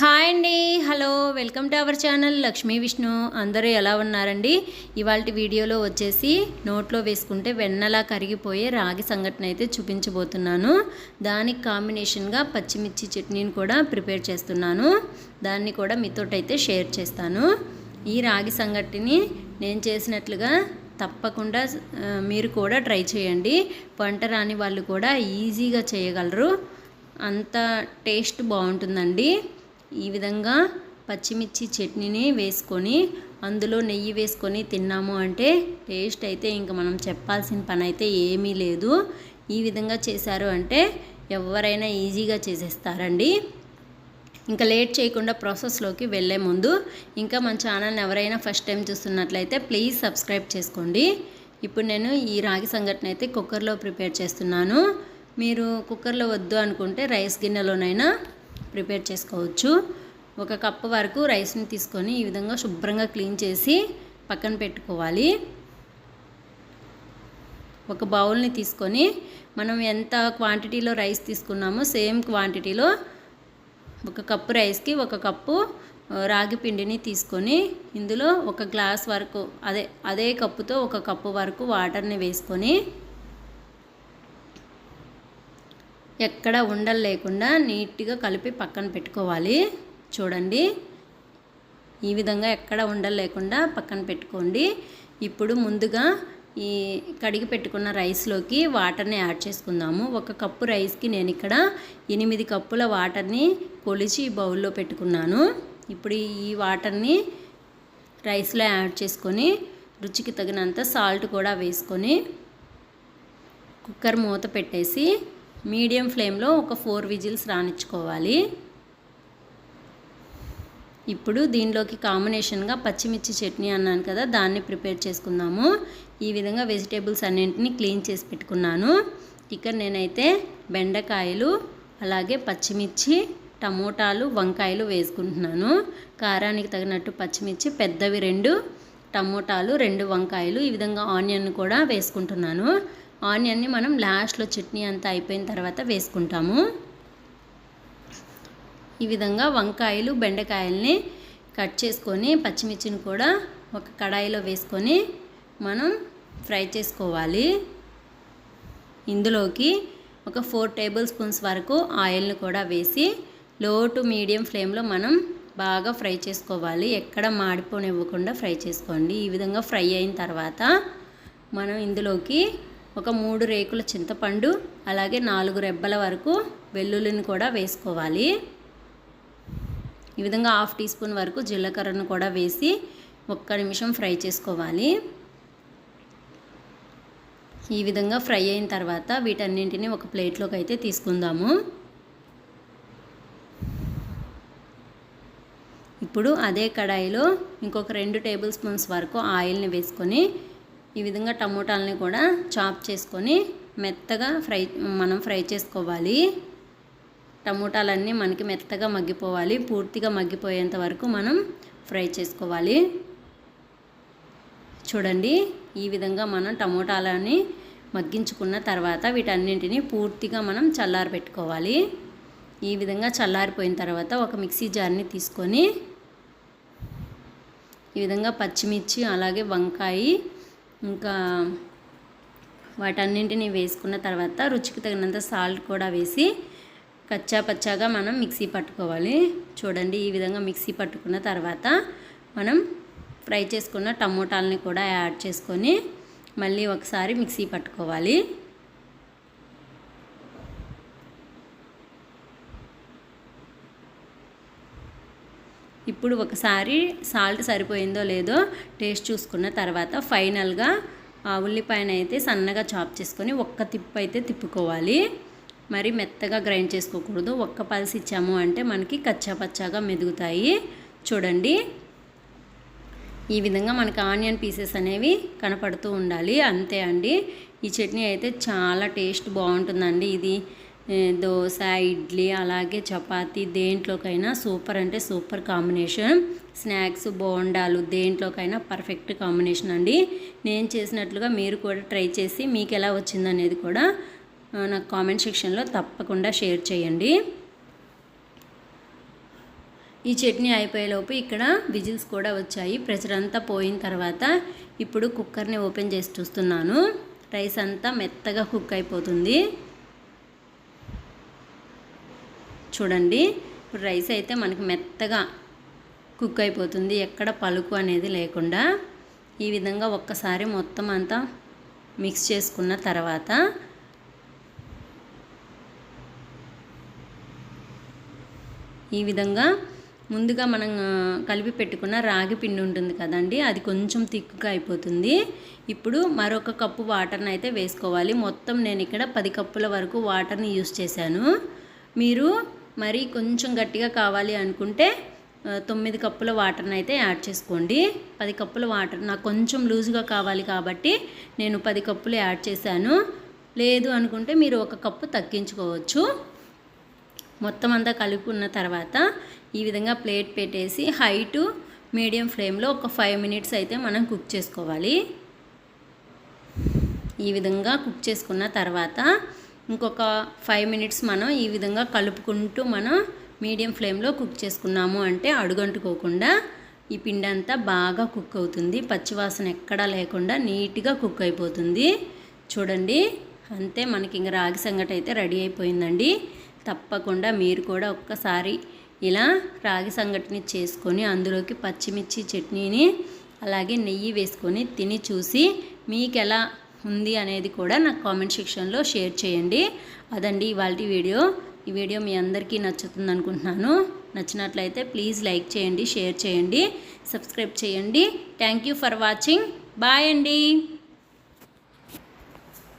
Hi అండి. Hello welcome to our channel Lakshmi Vishnu. అందరూ ఎలా ఉన్నారండి? ఇవాళ వీడియోలో వచ్చేసి నోట్లో వేసుకుంటే వెన్నలా కరిగిపోయే రాగి సంఘటన అయితే చూపించబోతున్నాను. దానికి కాంబినేషన్గా పచ్చిమిర్చి చట్నీని కూడా ప్రిపేర్ చేస్తున్నాను. దాన్ని కూడా మీతోటైతే షేర్ చేస్తాను. ఈ రాగి సంఘటనని నేను చేసినట్లుగా తప్పకుండా మీరు కూడా ట్రై చేయండి. వంట రాని వాళ్ళు కూడా ఈజీగా చేయగలరు. అంత టేస్ట్ బాగుంటుందండి. ఈ విధంగా పచ్చిమిర్చి చట్నీని వేసుకొని అందులో నెయ్యి వేసుకొని తిన్నాము అంటే టేస్ట్ అయితే ఇంకా మనం చెప్పాల్సిన పని అయితే ఏమీ లేదు. ఈ విధంగా చేశారు అంటే ఎవరైనా ఈజీగా చేసేస్తారండి. ఇంకా లేట్ చేయకుండా ప్రాసెస్లోకి వెళ్ళే ముందు ఇంకా మన ఛానల్ని ఎవరైనా ఫస్ట్ టైం చూస్తున్నట్లయితే ప్లీజ్ సబ్స్క్రైబ్ చేసుకోండి. ఇప్పుడు నేను ఈ రాగి సంఘటన అయితే కుక్కర్లో ప్రిపేర్ చేస్తున్నాను. మీరు కుక్కర్లో వద్దు అనుకుంటే రైస్ గిన్నెలోనైనా ప్రిపేర్ చేసుకోవచ్చు. ఒక కప్పు వరకు రైస్ని తీసుకొని ఈ విధంగా శుభ్రంగా క్లీన్ చేసి పక్కన పెట్టుకోవాలి. ఒక బౌల్ని తీసుకొని మనం ఎంత క్వాంటిటీలో రైస్ తీసుకున్నామో సేమ్ క్వాంటిటీలో ఒక కప్పు రైస్కి ఒక కప్పు రాగి పిండిని తీసుకొని ఇందులో ఒక గ్లాస్ వరకు అదే అదే కప్పుతో ఒక కప్పు వరకు వాటర్ని వేసుకొని ఎక్కడ ఉండలు లేకుండా నీట్గా కలిపి పక్కన పెట్టుకోవాలి. చూడండి. ఈ విధంగా ఎక్కడ ఉండలు లేకుండా పక్కన పెట్టుకోండి. ఇప్పుడు ముందుగా ఈ కడిగి పెట్టుకున్న రైస్లోకి వాటర్ని యాడ్ చేసుకుందాము. ఒక కప్పు రైస్కి నేను ఇక్కడ ఎనిమిది కప్పుల వాటర్ని కొలిచి ఈ బౌల్లో పెట్టుకున్నాను. ఇప్పుడు ఈ వాటర్ని రైస్లో యాడ్ చేసుకొని రుచికి తగినంత సాల్ట్ కూడా వేసుకొని కుక్కర్ మూత పెట్టేసి మీడియం ఫ్లేమ్లో ఒక ఫోర్ విజిల్స్ రానిచ్చుకోవాలి. ఇప్పుడు దీనిలోకి కాంబినేషన్గా పచ్చిమిర్చి చట్నీ అన్నాను కదా దాన్ని ప్రిపేర్ చేసుకుందాము. ఈ విధంగా వెజిటేబుల్స్ అన్నింటినీ క్లీన్ చేసి పెట్టుకున్నాను. ఇక్కడ నేనైతే బెండకాయలు అలాగే పచ్చిమిర్చి టమోటాలు వంకాయలు వేసుకుంటున్నాను. కారానికి తగినట్టు పచ్చిమిర్చి పెద్దవి రెండు టమోటాలు రెండు వంకాయలు ఈ విధంగా ఆనియన్ కూడా వేసుకుంటున్నాను. ఆనియన్ని మనం లాస్ట్లో చట్నీ అంతా అయిపోయిన తర్వాత వేసుకుంటాము. ఈ విధంగా వంకాయలు బెండకాయల్ని కట్ చేసుకొని పచ్చిమిర్చిని కూడా ఒక కడాయిలో వేసుకొని మనం ఫ్రై చేసుకోవాలి. ఇందులోకి ఒక ఫోర్ టేబుల్ స్పూన్స్ వరకు ఆయిల్ని కూడా వేసి లో టు మీడియం ఫ్లేమ్లో మనం బాగా ఫ్రై చేసుకోవాలి. ఎక్కడ మాడిపోనివ్వకుండా ఫ్రై చేసుకోండి. ఈ విధంగా ఫ్రై అయిన తర్వాత మనం ఇందులోకి ఒక మూడు రేకుల చింతపండు అలాగే నాలుగు రెబ్బల వరకు వెల్లుల్లిని కూడా వేసుకోవాలి. ఈ విధంగా హాఫ్ టీ స్పూన్ వరకు జీలకర్రను కూడా వేసి ఒక్క నిమిషం ఫ్రై చేసుకోవాలి. ఈ విధంగా ఫ్రై అయిన తర్వాత వీటన్నింటిని ఒక ప్లేట్లోకి అయితే తీసుకుందాము. ఇప్పుడు అదే కడాయిలో ఇంకొక రెండు టేబుల్ స్పూన్స్ వరకు ఆయిల్ని వేసుకొని ఈ విధంగా టమోటాలని కూడా చాప్ చేసుకొని మెత్తగా ఫ్రై మనం ఫ్రై చేసుకోవాలి. టమోటాలన్నీ మనకి మెత్తగా మగ్గిపోవాలి. పూర్తిగా మగ్గిపోయేంత వరకు మనం ఫ్రై చేసుకోవాలి. చూడండి ఈ విధంగా మనం టమోటాలని మగ్గించుకున్న తర్వాత వీటన్నింటిని పూర్తిగా మనం చల్లారి పెట్టుకోవాలి ఈ విధంగా చల్లారిపోయిన తర్వాత ఒక మిక్సీ జార్ని తీసుకొని ఈ విధంగా పచ్చిమిర్చి అలాగే వంకాయ ఇంకా వాటన్నింటిని వేసుకున్న తర్వాత రుచికి తగినంత సాల్ట్ కూడా వేసి కచ్చా పచ్చాగా మనం మిక్సీ పట్టుకోవాలి. చూడండి ఈ విధంగా మిక్సీ పట్టుకున్న తర్వాత మనం ఫ్రై చేసుకున్న టమోటాలని కూడా యాడ్ చేసుకొని మళ్ళీ ఒకసారి మిక్సీ పట్టుకోవాలి. ఇప్పుడు ఒకసారి సాల్ట్ సరిపోయిందో లేదో టేస్ట్ చూసుకున్న తర్వాత ఫైనల్గా ఆ ఉల్లిపాయను అయితే సన్నగా చాప్ చేసుకొని ఒక్క తిప్పు అయితే తిప్పుకోవాలి. మరి మెత్తగా గ్రైండ్ చేసుకోకూడదు. ఒక్క పల్స్ ఇచ్చాము అంటే మనకి కచ్చా పచ్చాగా మెదుగుతాయి. చూడండి. ఈ విధంగా మనకి ఆనియన్ పీసెస్ అనేవి కనపడుతూ ఉండాలి. అంతే అండి. ఈ చట్నీ అయితే చాలా టేస్ట్ బాగుంటుందండి ఇది. దోశ ఇడ్లీ అలాగే చపాతీ దేంట్లోకైనా సూపర్ అంటే సూపర్ కాంబినేషన్. స్నాక్స్ బోండాలు దేంట్లోకైనా పర్ఫెక్ట్ కాంబినేషన్ అండి. నేను చేసినట్లుగా మీరు కూడా ట్రై చేసి మీకు ఎలా వచ్చిందనేది కూడా నాకు కామెంట్ సెక్షన్లో తప్పకుండా షేర్ చేయండి. ఈ చట్నీ అయిపోయేలోపు ఇక్కడ విజిల్స్ కూడా వచ్చాయి. ప్రెషర్ అంతా పోయిన తర్వాత ఇప్పుడు కుక్కర్ని ఓపెన్ చేసి చూస్తున్నాను. రైస్ అంతా మెత్తగా కుక్ అయిపోతుంది. చూడండి. ఇప్పుడు రైస్ అయితే మనకి మెత్తగా కుక్ అయిపోతుంది. ఎక్కడ పలుకు అనేది లేకుండా ఈ విధంగా ఒక్కసారి మొత్తం అంతా మిక్స్ చేసుకున్న తర్వాత ఈ విధంగా ముందుగా మనం కలిపి పెట్టుకున్న రాగి పిండి ఉంటుంది కదండి అది కొంచెం తిక్కుగా అయిపోతుంది. ఇప్పుడు మరొక కప్పు వాటర్ని అయితే వేసుకోవాలి. మొత్తం నేను ఇక్కడ పది కప్పుల వరకు వాటర్ని యూస్ చేశాను. మీరు మరి కొంచెం గట్టిగా కావాలి అనుకుంటే తొమ్మిది కప్పుల వాటర్ని అయితే యాడ్ చేసుకోండి. పది కప్పుల వాటర్ నాకు కొంచెం లూజుగా కావాలి కాబట్టి నేను పది కప్పులు యాడ్ చేశాను. లేదు అనుకుంటే మీరు ఒక కప్పు తగ్గించుకోవచ్చు. మొత్తం అంతా కలుపుకున్న తర్వాత ఈ విధంగా ప్లేట్ పెట్టేసి హై టు మీడియం ఫ్లేమ్లో ఒక ఫైవ్ మినిట్స్ అయితే మనం కుక్ చేసుకోవాలి. ఈ విధంగా కుక్ చేసుకున్న తర్వాత ఇంకొక ఫైవ్ మినిట్స్ మనం ఈ విధంగా కలుపుకుంటూ మనం మీడియం ఫ్లేమ్లో కుక్ చేసుకున్నాము అంటే అడుగంటుకోకుండా ఈ పిండి అంతా బాగా కుక్ అవుతుంది. పచ్చివాసన ఎక్కడా లేకుండా నీట్గా కుక్ అయిపోతుంది. చూడండి అంతే మనకి ఇంక రాగి సంగటి అయితే రెడీ అయిపోయిందండి. తప్పకుండా మీరు కూడా ఒక్కసారి ఇలా రాగి సంగటిని చేసుకొని అందులోకి పచ్చిమిర్చి చట్నీని అలాగే నెయ్యి వేసుకొని తిని చూసి మీకు ఎలా ఉంది అనేది కూడా నాకు కామెంట్ సెక్షన్లో షేర్ చేయండి. అదండి ఇవాళ వీడియో. ఈ వీడియో మీ అందరికీ నచ్చుతుంది అనుకుంటున్నాను. నచ్చినట్లయితే ప్లీజ్ లైక్ చేయండి షేర్ చేయండి సబ్స్క్రైబ్ చేయండి. Thank you for watching. Bye అండి.